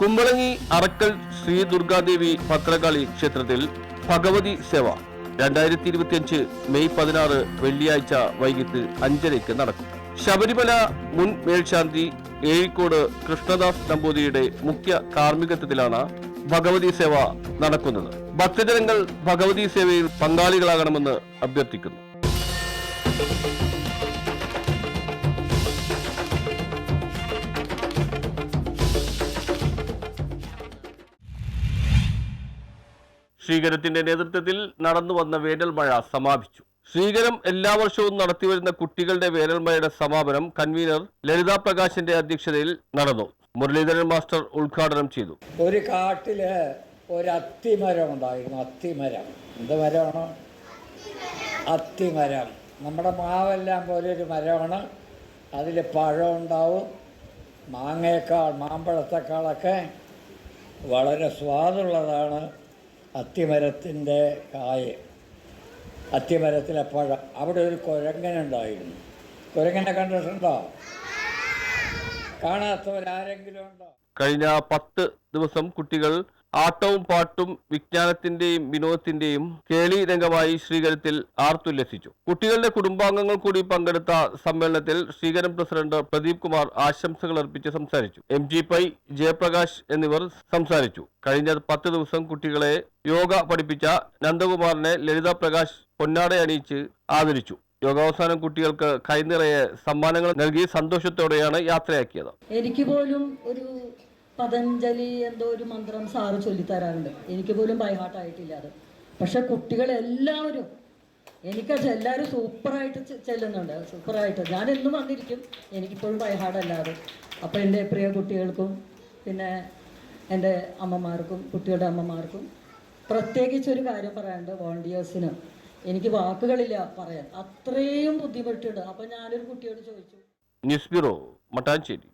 കുമ്പളങ്ങി അറക്കൽ ശ്രീ ദുർഗാദേവി ഭദ്രകാളി ക്ഷേത്രത്തിൽ ഭഗവതി സേവ. രണ്ടായിരത്തി ഇരുപത്തിയഞ്ച് മെയ് പതിനാറ് വെള്ളിയാഴ്ച വൈകിട്ട് അഞ്ചരയ്ക്ക് നടക്കും. ശബരിമല മുൻ മേൽശാന്തി ഏഴിക്കോട് കൃഷ്ണദാസ് നമ്പൂതിരിയുടെ മുഖ്യ കാർമ്മികത്വത്തിലാണ് ഭഗവതി സേവ നടക്കുന്നത്. ഭക്തജനങ്ങൾ ഭഗവതി സേവയിൽ പങ്കാളികളാകണമെന്ന് അഭ്യർത്ഥിക്കുന്നു. ശ്രീകരത്തിന്റെ നേതൃത്വത്തിൽ നടന്നു വന്ന വേനൽ മഴ സമാപിച്ചു. ശ്രീകരം എല്ലാ വർഷവും നടത്തിവരുന്ന കുട്ടികളുടെ വേനൽമഴയുടെ സമാപനം കൺവീനർ ലളിതാ പ്രകാശിന്റെ അധ്യക്ഷതയിൽ നടന്നു. മുരളീധരൻ മാസ്റ്റർ ഉദ്ഘാടനം ചെയ്തു. ഒരു കാട്ടിൽ ഒരു അത്തിമരം. ഉണ്ടായിരുന്നു അത്തിമരം എന്ത് മരമാണ്? അത്തിമരം. നമ്മുടെ മാവെല്ലാം പോലെ ഒരു മരമാണ്. അതിൽ പഴം ഉണ്ടാവും. മാങ്ങയേക്കാൾ മാമ്പഴത്തേക്കാളൊക്കെ വളരെ സ്വാദുള്ളതാണ്. അത്തിമരത്തിന്റെ കായ്. അത്തിമരത്തിലെ പഴം. അവിടെ ഒരു കുരങ്ങനുണ്ടായിരുന്നു. കുരങ്ങനെ കണ്ടിട്ടുണ്ടോ? കാണാത്തവരാരെങ്കിലും ഉണ്ടോ? കഴിഞ്ഞ പത്ത് ദിവസം കുട്ടികൾ ആട്ടവും പാട്ടും വിജ്ഞാനത്തിന്റെയും വിനോദത്തിന്റെയും കേളി രംഗമായി ശ്രീകരത്തിൽ ആർത്തുല്ലസിച്ചു. കുട്ടികളുടെ കുടുംബാംഗങ്ങൾ കൂടി പങ്കെടുത്ത സമ്മേളനത്തിൽ ശ്രീകരം പ്രസിഡന്റ് പ്രദീപ് കുമാർ ആശംസകൾ അർപ്പിച്ച് സംസാരിച്ചു. എം ജി പൈ ജയപ്രകാശ് എന്നിവർ സംസാരിച്ചു. കഴിഞ്ഞ പത്ത് ദിവസം കുട്ടികളെ യോഗ പഠിപ്പിച്ച നന്ദകുമാറിനെ ലളിത പ്രകാശ് പൊന്നാട അണിയിച്ച് ആദരിച്ചു. യോഗാവസാനം കുട്ടികൾക്ക് കൈനിറയെ സമ്മാനങ്ങൾ നൽകി സന്തോഷത്തോടെയാണ് യാത്രയാക്കിയത്. എനിക്ക് പോലും ഒരു പതഞ്ജലി എന്തോ ഒരു മന്ത്രം സാറ് ചൊല്ലിത്തരാറുണ്ട്. എനിക്ക് പോലും ബൈഹാർട്ടായിട്ടില്ല അത്. പക്ഷെ കുട്ടികളെല്ലാവരും എനിക്കത് എല്ലാവരും സൂപ്പറായിട്ട് ചെല്ലുന്നുണ്ട്. സൂപ്പറായിട്ട്. ഞാൻ എന്നും വന്നിരിക്കും. എനിക്കിപ്പോഴും ബൈഹാർഡല്ലാതെ അപ്പോൾ എന്റെ പ്രിയ കുട്ടികൾക്കും പിന്നെ എന്റെ അമ്മമാർക്കും കുട്ടികളുടെ അമ്മമാർക്കും പ്രത്യേകിച്ച് ഒരു കാര്യം പറയാനുണ്ട്. വോളണ്ടിയേഴ്സിന് എനിക്ക് വാക്കുകളില്ല പറയാൻ. അത്രയും ബുദ്ധിമുട്ടുണ്ട്. അപ്പം ഞാനൊരു കുട്ടിയോട് ചോദിച്ചു. News bureau Mattancherry.